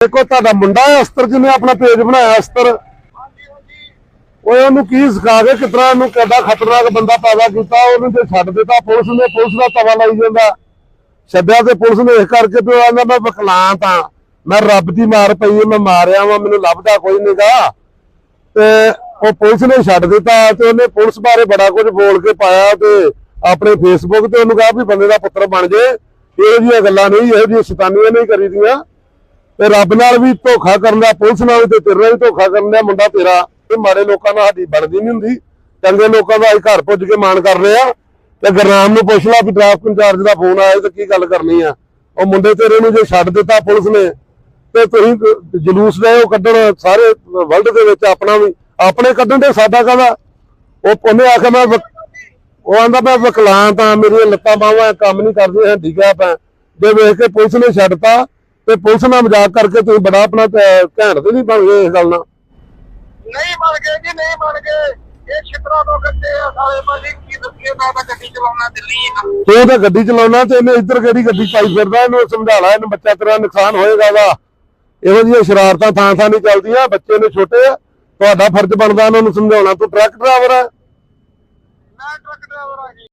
ਦੇਖੋ ਤੁਹਾਡਾ ਮੁੰਡਾ ਹੈ ਅਸਤਰ ਜਿਹਨੇ ਆਪਣਾ ਪੇਜ ਬਣਾਇਆ ਅਸਤਰ। ਉਹ ਉਹਨੂੰ ਕੀ ਸਿਖਾ ਕੇ ਕਿਤਨਾ ਉਹਨੂੰ ਕਿੱਡਾ ਖਤਰਨਾਕ ਬੰਦਾ ਪੈਦਾ ਕੀਤਾ ਉਹਨੂੰ ਤੇ ਛੱਡ ਦਿੱਤਾ ਪੁਲਿਸ ਨੇ ਪੁਲਿਸ ਦਾ ਤਵਾ ਲਾਈ ਜਾਂਦਾ। ਛੱਡਿਆ ਤੇ ਪੁਲਿਸ ਨੇ ਇਸ ਕਰਕੇ ਪਿਓ ਆਂਦਾ ਮੈਂ ਵਿਕਲਾਂਤ ਆ ਮੈਂ ਰੱਬ ਦੀ ਮਾਰ ਪਈ ਹੈ, ਮੈਂ ਮਾਰਿਆ ਵਾਂ ਮੈਨੂੰ ਲੱਭਦਾ ਕੋਈ ਨਹੀਂਗਾ ਤੇ ਉਹ ਪੁਲਿਸ ਨੇ ਛੱਡ ਦਿੱਤਾ ਤੇ ਉਹਨੇ ਪੁਲਿਸ ਬਾਰੇ ਬੜਾ ਕੁਝ ਬੋਲ ਕੇ ਪਾਇਆ ਤੇ ਆਪਣੇ ਫੇਸਬੁੱਕ ਤੇ ਉਹਨੂੰ ਕਿਹਾ ਵੀ ਬੰਦੇ ਦਾ ਪੁੱਤਰ ਬਣ ਜੇ। ਇਹੋ ਜਿਹੀਆਂ ਗੱਲਾਂ ਨਹੀਂ ਇਹੋ ਜਿਹੀਆਂ ਸ਼ੈਤਾਨੀਆਂ ਨਹੀਂ ਕਰੀਦੀਆਂ। ਤੇ ਰੱਬ ਨਾਲ ਵੀ ਧੋਖਾ ਕਰਨ ਦਾ, ਪੁਲਿਸ ਨਾਲ ਵੀ ਤੇ ਤੇਰੇ ਨਾਲ ਵੀ ਧੋਖਾ ਕਰਨ ਦਾ ਮੁੰਡਾ ਤੇਰਾ ਇਹ ਮਾੜੇ ਲੋਕਾਂ ਨਾਲ ਸਾਡੀ ਬਣਦੀ ਨਹੀਂ ਹੁੰਦੀ। ਚੰਗੇ ਲੋਕਾਂ ਦਾ ਅਸੀਂ ਘਰ ਪੁੱਜ ਕੇ ਮਾਣ ਕਰ ਰਹੇ ਆ ਤੇ ਗੁਰਨਾਮ ਨੂੰ ਪੁੱਛ ਲਾ ਵੀ ਟ੍ਰੈਫਿਕ ਇੰਚਾਰਜ ਦਾ ਫੋਨ ਆਇਆ ਤੇ ਕੀ ਗੱਲ ਕਰਨੀ ਆ। ਉਹ ਮੁੰਡੇ ਤੇਰੇ ਨੂੰ ਜੇ ਛੱਡ ਦਿੱਤਾ ਪੁਲਿਸ ਨੇ, ਤੇ ਤੁਸੀਂ ਜਲੂਸ ਦੇ ਉਹ ਕੱਢਣ ਸਾਰੇ ਵਰਲਡ ਦੇ ਵਿੱਚ ਆਪਣਾ ਵੀ, ਆਪਣੇ ਕੱਢਣ ਦੇ ਸਾਡਾ ਕਾਹਦਾ? ਉਹ ਉਹਨੇ ਆਖਿਆ, ਮੈਂ ਉਹ ਆਂਦਾ, ਮੈਂ ਵਿਕਲਾਂਤ ਆ ਮੇਰੀਆਂ ਲੱਤਾਂ ਬਾਹਾਂ ਕੰਮ ਨਹੀਂ ਕਰਦੀਆਂ, ਹੈਂਡੀਕੈਪ ਆ ਜੇ ਵੇਖ ਕੇ ਪੁਲਿਸ ਨੇ ਛੱਡਤਾ ਤੇ ਪੁਲਿਸ ਨਾਲ ਮਜ਼ਾਕ ਕਰਕੇ ਤੁਸੀਂ ਬੜਾ ਆਪਣਾ ਘੈਂਟ ਤੇ ਨਹੀਂ ਬਣ ਗਏ ਇਸ ਗੱਲ ਨਾਲ? ਨਹੀਂ ਬਣ ਗਏ ਜੀ ਨਹੀਂ ਬਣ ਗਏ। ਇਹ ਛਿੱਤਰਾਂ ਤੋਂ ਕੱਟੇ ਆ ਸਾਰੇ ਭਾਜੀ ਕੀ ਦੱਸੀਏ ਮੈਂ ਤਾਂ ਗੱਡੀ ਚਲਾਉਣਾ ਦਿੱਲੀ ਤੂੰ ਤਾਂ ਗੱਡੀ ਚਲਾਉਣਾ ਤੇ ਇਹਨੇ ਇੱਧਰ ਕਿਹੜੀ ਗੱਡੀ ਪਾਈ ਫਿਰਦਾ ਇਹਨੂੰ ਸਮਝਾ ਲੈ ਇਹਨੂੰ ਬੱਚਾ ਤੇਰਾ ਨੁਕਸਾਨ ਹੋਏਗਾ ਇਹਦਾ ਇਹੋ ਜਿਹੀਆਂ ਸ਼ਰਾਰਤਾਂ ਥਾਂ ਥਾਂ ਨਹੀਂ ਚੱਲਦੀਆਂ ਬੱਚੇ ਨੇ ਛੋਟੇ ਆ ਤੁਹਾਡਾ ਫਰਜ਼ ਬਣਦਾ ਉਹਨਾਂ ਨੂੰ ਸਮਝਾਉਣਾ ਤੂੰ ਟਰੱਕ ਡਰਾਈਵਰ ਆ। ਮੈਂ ਟਰੱਕ ਡਰਾਈਵਰ ਆ ਜੀ।